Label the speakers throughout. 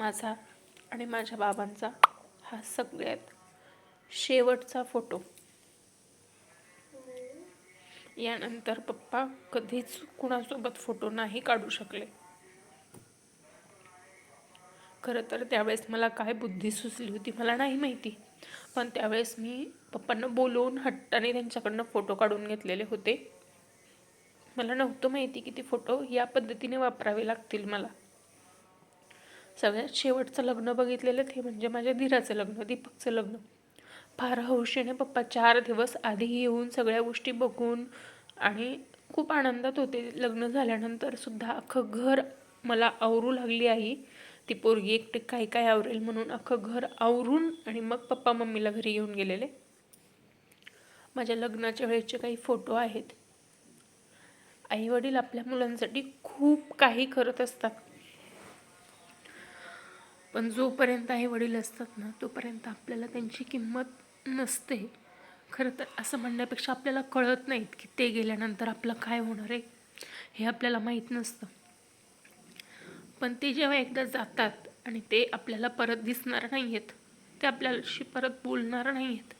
Speaker 1: माझा आणि माझ्या बाबांचा हा सगळ्यात शेवटचा फोटो. यानंतर पप्पा कधीच कुणासोबत फोटो नाही काढू शकले. खरं तर त्यावेळेस मला काय बुद्धी सुचली होती मला नाही माहिती. पण त्यावेळेस मी पप्पांना बोलवून हट्टाने त्यांच्याकडनं फोटो काढून घेतलेले होते. मला नव्हतं माहिती की ते फोटो या पद्धतीने वापरावे लागतील मला. सगळ्यात शेवटचं लग्न बघितलेलं ते म्हणजे माझ्या धीराचं लग्न दीपकचं लग्न. फार हौशीने पप्पा चार दिवस आधी येऊन सगळ्या गोष्टी बघून आणि खूप आनंदात होते. लग्न झाल्यानंतर सुद्धा अख्खं घर मला आवरू लागली आई. ती पोरगी एकटे काय काय आवरेल म्हणून अख्खं घर आवरून आणि मग पप्पा मम्मीला घरी येऊन गेलेले. माझ्या लग्नाच्या वेळेचे काही फोटो आहेत. आई वडील आपल्या मुलांसाठी खूप काही करत असतात. पण जोपर्यंत आई वडील असतात ना तोपर्यंत आपल्याला त्यांची किंमत नसते. खरं तर असं म्हणण्यापेक्षा आपल्याला कळत नाहीत की ते गेल्यानंतर आपलं काय होणार आहे हे आपल्याला माहीत नसतं. पण ते जेव्हा एकदा जातात आणि ते आपल्याला परत दिसणार नाही आहेत ते आपल्याशी परत बोलणार नाही आहेत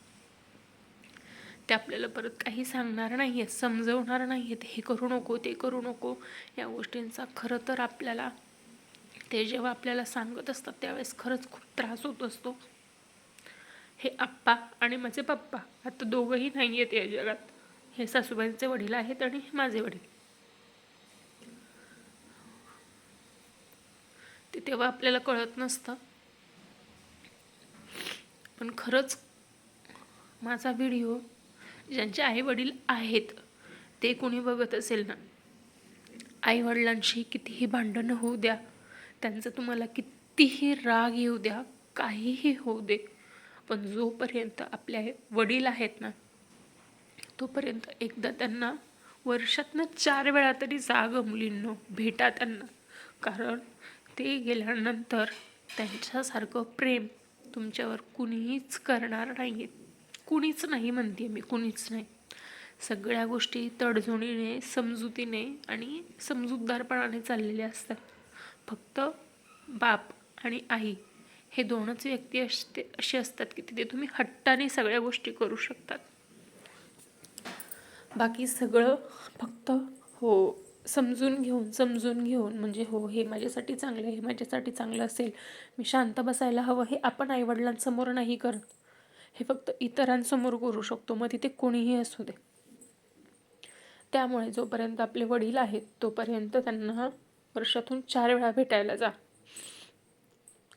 Speaker 1: ते आपल्याला परत काही सांगणार नाही आहेत समजवणार नाही आहेत हे करू नको ते करू नको या गोष्टींचा खरं तर आपल्याला ते जेव्हा आपल्याला सांगत असतात त्यावेळेस खरंच खूप त्रास होत असतो. हे आप्पा आणि माझे पप्पा आता दोघंही नाही आहेत या जगात. हे सासूबाईंचे वडील आहेत आणि माझे वडील. ते तेव्हा आपल्याला कळत नसतं. पण खरंच माझा व्हिडिओ ज्यांचे आई वडील आहेत ते कोणी बघत असेल ना? आई वडिलांशी कितीही भांडणं होऊ द्या त्यांचं तुम्हाला कितीही राग येऊ द्या काहीही होऊ दे पण जोपर्यंत आपले वडील आहेत ना तोपर्यंत एकदा त्यांना वर्षातनं चार वेळा तरी जाग मुलींनो भेटा त्यांना. कारण ते गेल्यानंतर त्यांच्यासारखं प्रेम तुमच्यावर कुणीच करणार नाही कुणीच नाही म्हणते मी कुणीच नाही. सगळ्या गोष्टी तडजोडीने समजुतीने आणि समजूतदारपणाने चाललेल्या असतात. फक्त बाप आणि आई हे दोनच व्यक्ती असते असे असतात की तिथे तुम्ही हट्टाने सगळ्या गोष्टी करू शकतात. बाकी सगळं फक्त हो समजून घेऊन समजून घेऊन म्हणजे हो हे माझ्यासाठी चांगलं हे माझ्यासाठी चांगलं असेल मी शांत बसायला हवं हे आपण आईवडिलांसमोर नाही करत. हे फक्त इतरांसमोर करू शकतो मग तिथे कोणीही असू दे. त्यामुळे जोपर्यंत आपले वडील आहेत तोपर्यंत त्यांना वर्षातून चार वेळा भेटायला जा.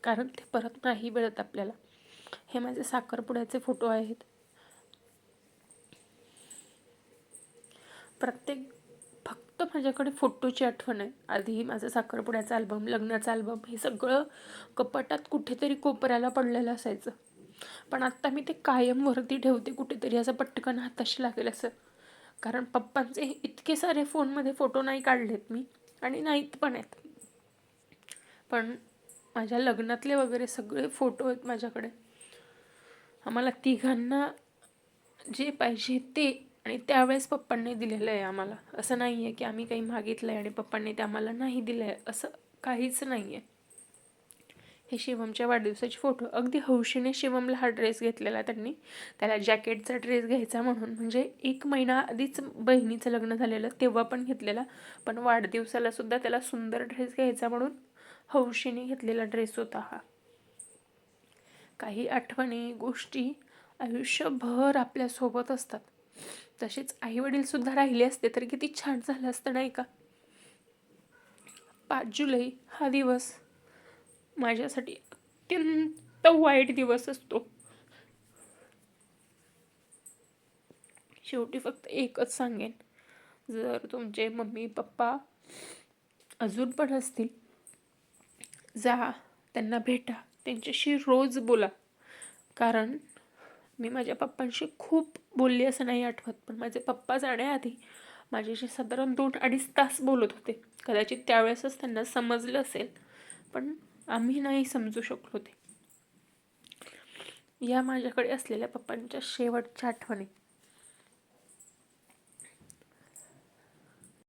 Speaker 1: कारण ते परत नाही मिळत आपल्याला. हे माझे साखरपुड्याचे फोटो आहेत. प्रत्येक फक्त माझ्याकडे फोटोची आठवण आहे. आधी माझं साखरपुड्याचा अल्बम लग्नाचा अल्बम हे सगळं कपाटात कुठेतरी कोपऱ्याला पडलेलं असायचं. पण आत्ता मी ते कायम वरती ठेवते कुठेतरी असं पटकन हाताशी लागेल असं. कारण पप्पांचे इतके सारे फोनमध्ये फोटो नाही काढलेत मी. आणि नाहीत पण आहेत. पण माझ्या लग्नातले वगैरे सगळे फोटो आहेत माझ्याकडे. आम्हाला तिघांना जे पाहिजे ते आणि त्यावेळेस पप्पांनी दिलेलं आहे आम्हाला. असं नाही आहे की आम्ही काही मागितलं आहे आणि पप्पांनी ते आम्हाला नाही दिलं आहे असं काहीच नाही आहे हे शिवमच्या वाढदिवसाचे फोटो. अगदी हौशीने शिवमला हा ड्रेस घेतलेला त्यांनी. त्याला जॅकेटचा ड्रेस घ्यायचा म्हणून. म्हणजे एक महिना आधीच बहिणीचं लग्न झालेलं तेव्हा पण घेतलेला. पण वाढदिवसाला सुद्धा त्याला सुंदर ड्रेस घ्यायचा म्हणून हौशीने घेतलेला ड्रेस होता हा. काही आठवणी गोष्टी आयुष्यभर आपल्यासोबत असतात. तसेच आई राहिले असते तर किती छान झालं असतं नाही का? पाच जुलै हा दिवस. माझ्यासाठी अत्यंत वाईट दिवस असतो. शेवटी फक्त एकच सांगेन. जर तुमचे मम्मी पप्पा अजून पण असतील जा त्यांना भेटा त्यांच्याशी रोज बोला. कारण मी माझ्या पप्पांशी खूप बोलली असं नाही आठवत पण माझे पप्पा जाण्याआधी माझ्याशी साधारण दोन अडीच तास बोलत होते. कदाचित त्यावेळेसच त्यांना समजलं असेल पण आम्ही नाही समजू शकलो ते. या माझ्याकडे असलेल्या पप्पांच्या शेवटच्या आठवणी.